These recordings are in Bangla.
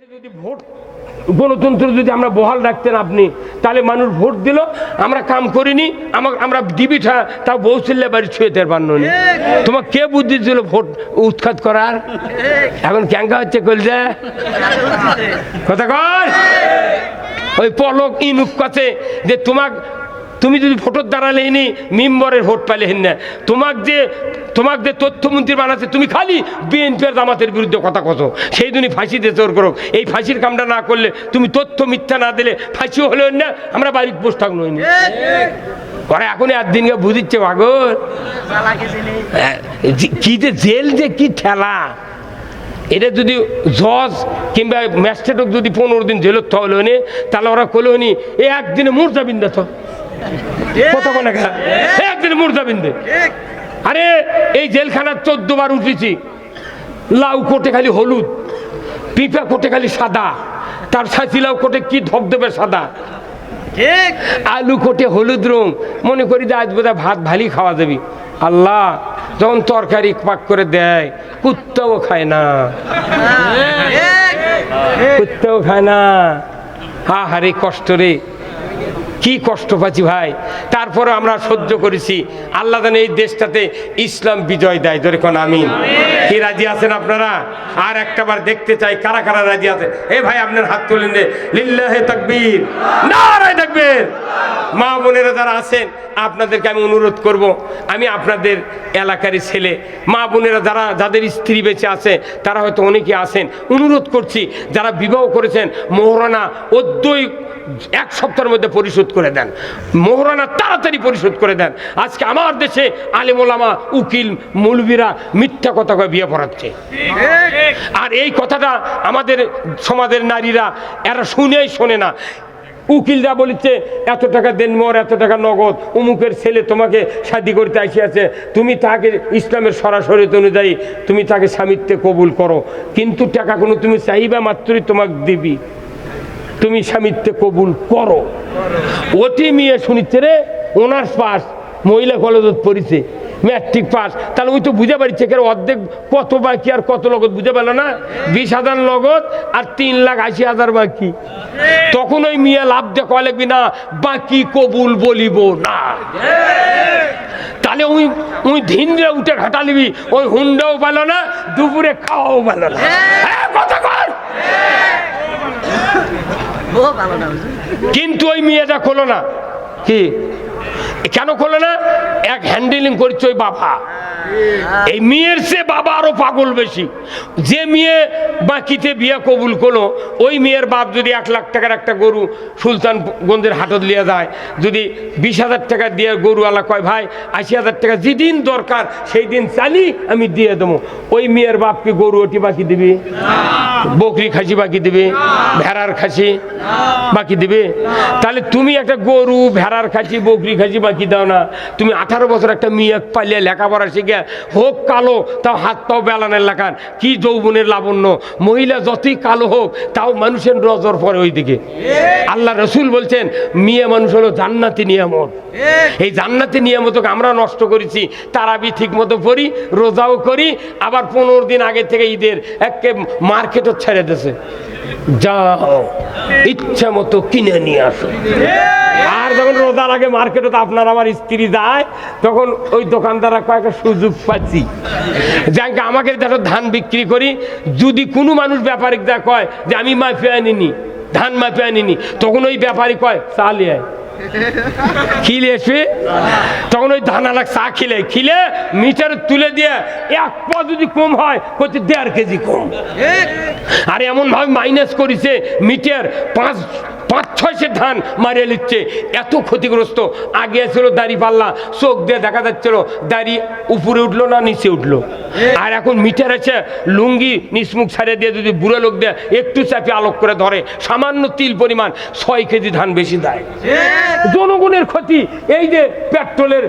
যদি ভোট, গণতন্ত্র যদি আমরা বহাল রাখতেন আপনি, তাহলে মানুষ ভোট দিল, আমরা কাম করিনি, আমার, আমরা ডিবিটা তাও বৌসিল্লা বাড়ি ছুঁয়ে তের পারল তোমার কে বুদ্ধি দিল ভোট উৎখাত করার? এখন ক্যাঙ্কা হচ্ছে কলজা। কথা কর ওই পলক ইনুক কাছে যে তোমাক তুমি যদি ভোটের দাঁড়ালে নি মেম্বরের ভোট পাইলে হেন না। তোমাক যে তোমাক যে তথ্যমন্ত্রী বানাচ্ছে, তুমি খালি বিএনপির জামাতের বিরুদ্ধে কথা কত সেই দিনই ফাঁসি দিয়ে তোর করো। এই ফাঁসির কামটা না করলে তুমি তথ্য মিথ্যা না দিলে ফাঁসি হলো না, আমরা বাড়ির পোস্ট থাকল না। পরে এখন একদিনকে বুঝিচ্ছে যে- কি যে জেল যে কি ঠেলা। এটা যদি জজ কিংবা ম্যাজিস্ট্রেটক যদি পনেরো দিন জেলত হলো নি, তাহলে ওরা কলো নি এ একদিনে মুর্দা বিন্দা তো কত একদিনে মুর্দা আরে এই জেলখানার চোদ্দ বার উঠেছি। লাউ কোটে খালি হলুদ পিঁপা কোটে খালি সাদা তার সাথী লাউ কোটে কি ধবধবে সাদা? আলু কোটে হলুদ রং মনে করি যে আজ বোধহয় ভাত ভালি খাওয়া যাবি। আল্লাহ যখন তরকারি পাক করে দেয় কুত্তাও খায় না। কুত্তাও খায় না। হা হারে কষ্ট রে। কি কষ্ট পাচ্ছি ভাই? তারপরে আমরা সহ্য করেছি। আল্লাহ যেন এই দেশটাতে ইসলাম বিজয় দেয়। ধরে কোন আমিন। কি রাজি আছেন আপনারা? আর একটাবার দেখতে চাই কারা কারা রাজি আছে? এ ভাই আপনার হাত তুলেন রে। লিল্লাহে তাকবীর। নারায় তাকবীর। মা বোনেরা যারা আছেন আপনাদেরকে আমি অনুরোধ করব। আমি আপনাদের এলাকারই ছেলে। মা বোনেরা যারা যাদের স্ত্রী বেঁচে আছে তারা হয়তো অনেকে আছেন। অনুরোধ করছি যারা বিবাহ করেছেন মোহরানা অদ্যই এক সপ্তাহের মধ্যে পরিশোধ করে দেন। মোহরানা তাড়াতাড়ি পরিশোধ করে দেন। আজকে আমার দেশে আলেমোলামা উকিল, মুলবিরা মিথ্যা কথা কয়ে বিয়ে পড়াচ্ছে। আর এই কথাটা আমাদের সমাজের নারীরা, এরা শুনেই শোনে না। উকিলরা বলেছে, এত টাকা দেন মোর, এত টাকা নগদ। অমুকের ছেলে তোমাকে শাদি করতে আসিয়াছে। তুমি তাকে ইসলামের সরাসরি অনুযায়ী, তুমি তাকে স্বামিত্বে কবুল করো। কিন্তু টাকা কোনো তুমি চাইবা মাত্রই তোমাকে দিবি। তুমি স্বামিত্বে কবুল করো। ওটি মেয়ে শুনিচ্ছে রে অনার্স পাস মহিলা কলেজত পড়িছে ম্যাট্রিক পাস। তাহলে ওই তো বুঝে পারছে কেন অর্ধেক কত বাকি আর কত লগত বুঝে পেল না? বিশ হাজার লগত আর তিন লাখ আশি হাজার বাকি। তখন ওই মিয়া লাভ কয় লাগবি না বাকি কবুল বলিব না। তাহলে ওই ওই ধিনরে উঠে ঘাটা নিবি ওই হুন্ডাও পেল না দুপুরে খাওয়াও পেল না। হ্যাঁ, কথা ভালো না কিন্তু ওই মেয়েটা খোলো না। কি? কেন খোলো না? এক হ্যান্ডেলিং করছে ওই বাবা। এই মেয়ের সে বাবা আরও পাগল বেশি। যে মেয়ে বাকিতে বিয়ে কবুল করল, ওই মেয়ের বাপ যদি এক লাখ টাকার একটা গরু সুলতানগঞ্জের হাটত লিয়ে যায়, যদি বিশ হাজার টাকা দিয়ে গরুওয়ালা কয়, ভাই, আশি হাজার টাকা যেদিন দরকার সেই দিন চালি, আমি দিয়ে দেবো। ওই মেয়ের বাপকে গরু ওটি বাকি দিবি? বকরি খাসি বাকি দিবে, ভেড়ার খাসি বাকি দিবে। তাহলে তুমি একটা গরু, ভেড়ার খাসি, বকরি খাসি বাকি দাও না। তুমি আঠারো বছর একটা মেয়ে পালিয়ে লেখাপড়া শিখে, হোক কালো, তাও হাত পাও বেলানের লেখান কি যৌবনের লাবণ্য। মহিলা যতই কালো হোক, তাও মানুষের নজর পড়ে ওই দিকে আল্লাহ রসুল বলছেন, মেয়ে মানুষ হলো জান্নাতি নিয়ামত। এই জান্নাতি নিয়ামতকে আমরা নষ্ট করেছি, তারাবি ঠিক মতো পড়ি, রোজাও করি, আবার পনেরো দিন আগে থেকে ঈদের একে মার্কেটও ছেড়ে দিছে। যাও, ইচ্ছা মতো কিনে নিয়ে আসো। আর যখন রোজার আগে মার্কেটে তো আপনার আমার স্ত্রী যায়, তখন ওই দোকানদাররা কয়েকটা সুযোগ পাচ্ছি। যাকে আমাকে দেখো ধান বিক্রি করি, যদি কোনো মানুষ ব্যাপারিক যা কয় যে আমি মাফিয়া আনিনি, ধান মাফিয়া আনিনি, তখন ওই ব্যাপারী কয়, চালিয়ে আয়। খিলে এসে তখন ওই ধানালা চা খিলে খিলে মিটার তুলে দিয়ে এক পা যদি কম হয় হচ্ছে দেড় কেজি কম। আর এমন ভাবে মাইনাস করেছে মিটার পাঁচ পাঁচ ছয়শে ধান মারিয়ে নিচ্ছে। এত ক্ষতিগ্রস্ত। আগে ছিল দাড়ি পাল্লা, চোখ দিয়ে দেখা যাচ্ছিল, দাড়ি উপরে উঠল না, নিচে উঠল। আর এখন মিটার আছে, লুঙ্গি নিসমুখ ছাড়িয়ে দিয়ে যদি বুড়ো লোক দেয়, একটু চাপে আলোক করে ধরে। সামান্য তিল পরিমাণ ছয় কেজি ধান বেশি দেয়। জনগণের ক্ষতি। এই যে পেট্রোলের,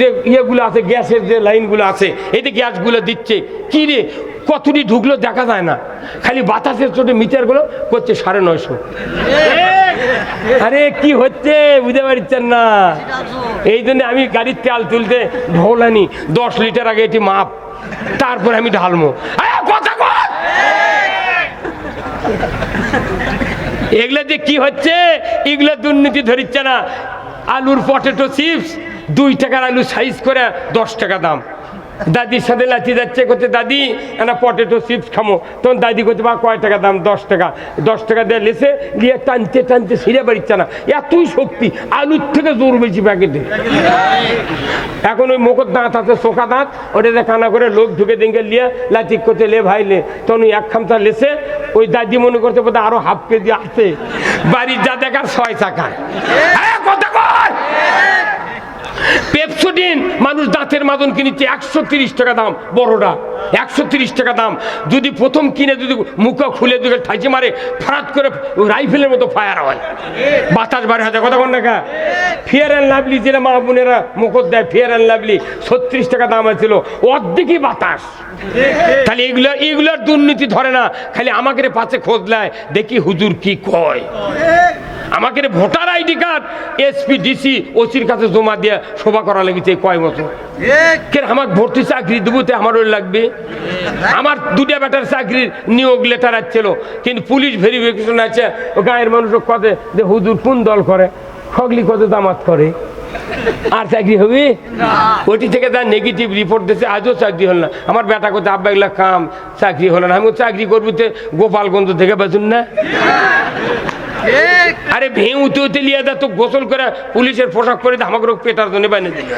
যে ইয়েগুলো আছে, গ্যাসের যে লাইনগুলো আছে, এই যে গ্যাসগুলো দিচ্ছে। কি রে? কতটি ঢুকলো দেখা যায় না। খালি বাতাসের চোটে মিটারগুলো করছে সাড়ে নয়শো। আরে কি হচ্ছে? বুঝতে পারছেন না। এই জন্য আমি গাড়ির তেল তুলতে ঢোলানি দশ লিটার আগে এটি মাপ। তারপরে আমি ঢালমো কথা এগুলো যে কি হচ্ছে? এগুলো দুর্নীতি ধরিচ্ছে না। আলুর পটেটো চিপস, দুই টাকার আলু সাইজ করে দশ টাকা দাম। দাদির সাথে লাচি যাচ্ছে করছে দাদি একটা পটেটো চিপস খামো। তখন দাদি করছে বা কয় টাকা দাম? দশ টাকা। দশ টাকা দিয়ে লেসে দিয়ে টানতে টানতে সিরে বাড়িচ্ছে না। এতই শক্তি, আলুর থেকে জোর বেশি প্যাকেটে। এখন ওই মুখর দাঁত আছে, চোখা দাঁত, ওটাতে কানা করে লোক ঢুকে দিনকে লিয়ে লাচিক করতে, লে ভাই, লে। তখন ওই এক খামটা লেসে ওই দাদি মনে করতে বোধ আরও হাফ কেজি আছে। বাড়ির যা দেখার, ছয় কর পেপসোডিন মানুষ দাঁতের মাদন কিনেছে, একশো তিরিশ টাকা দাম, বড়টা, একশো তিরিশ টাকা দাম। যদি প্রথম কিনে, যদি মুখা খুলে দিকে ঠাইচে মারে ফারাত করে রাইফেলের মতো ফায়ার হয়। বাতাস বারে হাজার কথা কোন টাকা ফিয়ার অ্যান্ড লাভলি যেটা মা বোনেরা, মুখত দেয় ফিয়ার অ্যান্ড লাভলি ছত্রিশ টাকা দাম ছিল অর্ধেকই বাতাস। তাহলে এগুলো, এগুলোর দুর্নীতি ধরে না, খালি আমাকে পাশে খোঁজ নেয়, দেখি হুজুর কি কয়। আমাকে voter ID card SP DC ওসির কাছে জমা দিয়ে শোভা করা লেগেছে কয় বছর। কেন আমার ভর্তি চাকরি দেবো তো আমারও লাগবে? আমার দুটা বেটার চাকরির নিয়োগ লেটার আসছিল কিন্তু পুলিশ ভেরিফিকেশন আছে ও গায়ের মানুষ কতে যে হুজুর কোন দল করে? খগলি কত দামাত করে। আর চাকরি হবে? ওটি থেকে তার নেগেটিভ রিপোর্ট দিয়েছে আজও চাকরি হল না। আমার বেটা কোথায় আব্বা এগুলা কাম চাকরি হলো না। আমি চাকরি করব তো গোপালগঞ্জ থেকে বাঁচুন না? আরে ভেঙে উঠে উঠে লিয়ে দা তো গোসল করে পুলিশের পোশাক পরে আমাকে রোগ পেটার জন্য বানিয়ে দিল।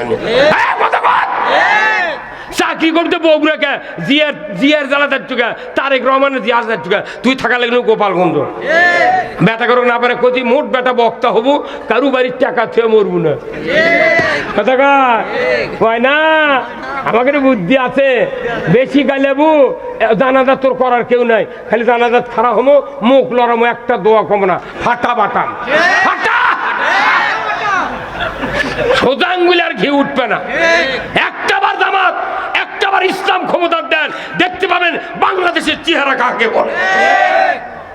চাকরি করতে বগুড়াকে, জিয়ার জিয়ার জ্বালা তার টুকা তারেক রহমানের জিয়ার তার টুকা তুই থাকা লাগল গোপালগঞ্জ। বেটা করো না পারে কতি মোট বেটা বক্তা হব, কারু বাড়ির টাকা থুয়ে মরবো না। কথা কয়? না? আমাকে বুদ্ধি আছে। বেশি গালেবু জানাজা তোর করার কেউ নাই। খালি জানাজাত খারাপ হমো মুখ লড়ামো একটা দোয়া কমো না। ফাটা বাটাম ফাটা! সোজা আঙ্গুলে আর ঘি উঠবে না একটা বার জামাত একটা বার ইসলাম ক্ষমতার দেন দেখতে পাবেন বাংলাদেশের চেহারা কাকে বলে?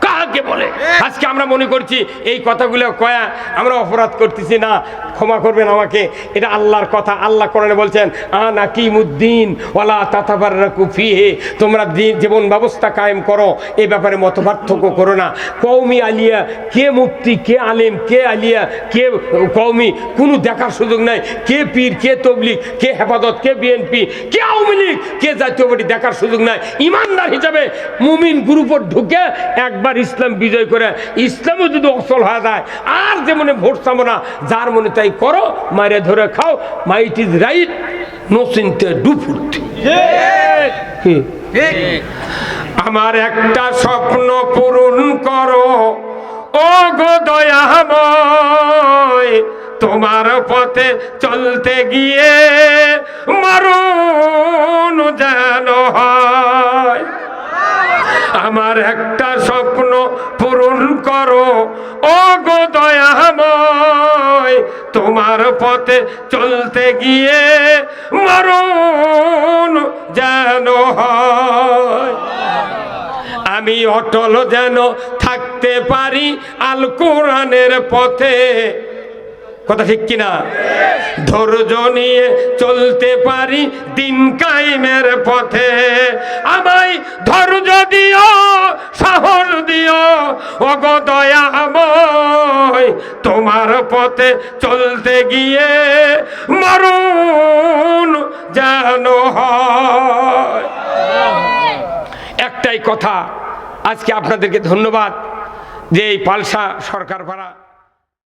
কাকে বলে? আজকে আমরা মনে করছি এই কথাগুলো কয়া আমরা অপরাধ করতেছি না। ক্ষমা করবেন আমাকে। এটা আল্লাহর কথা। আল্লাহ কোরআনে বলছেন আ আনা কিমুদ্দিন ওয়ালা তাতাবার কুফিহে তোমরা দিন জীবন ব্যবস্থা কায়েম করো। এ ব্যাপারে মত পার্থক্য করো না। কৌমি আলিয়া, কে মুফতি, কে আলেম, কে আলিয়া, কে কৌমি কোনো দেখার সুযোগ নাই। কে পীর, কে তবলিক কে হেফাজত, কে বিএনপি, কে আওয়ামী লীগ, কে জাতীয় পার্টি দেখার সুযোগ নাই। ইমানদার হিসাবে মুমিন গ্রুপত ঢুকে একবার ইসলাম বিজয় করে, ইসলামও যদি অসল হয়ে যায়, আর যে মনে ভোট চাবো না, যার মনে তাই করো মারে ধরে খাও মাইট ইজ রাইট নো চিনতে ডু ফুর্তি। আমার একটা স্বপ্ন পূরণ করো। ও গো দয়াময় তোমার পথে চলতে গিয়ে মরণ যেন হয়। আমার একটা স্বপ্ন পূরণ করো। ও গো দয়াময়, তোমার পথে চলতে গিয়ে মরণ যেন হয়। আমি অটল যেন থাকতে পারি আল কোরআনের পথে। কথা ঠিক কিনা? ধৈর্য নিয়ে চলতে পারি দিন কাইমের পথে। আমায় ধৈর্য দিও, সাহস দিও অগদয়াময় তোমার পথে চলতে গিয়ে মরণ যেন হয়। একটাই কথা, আজকে আপনাদেরকে ধন্যবাদ যে এই পালসা সরকার ভাড়া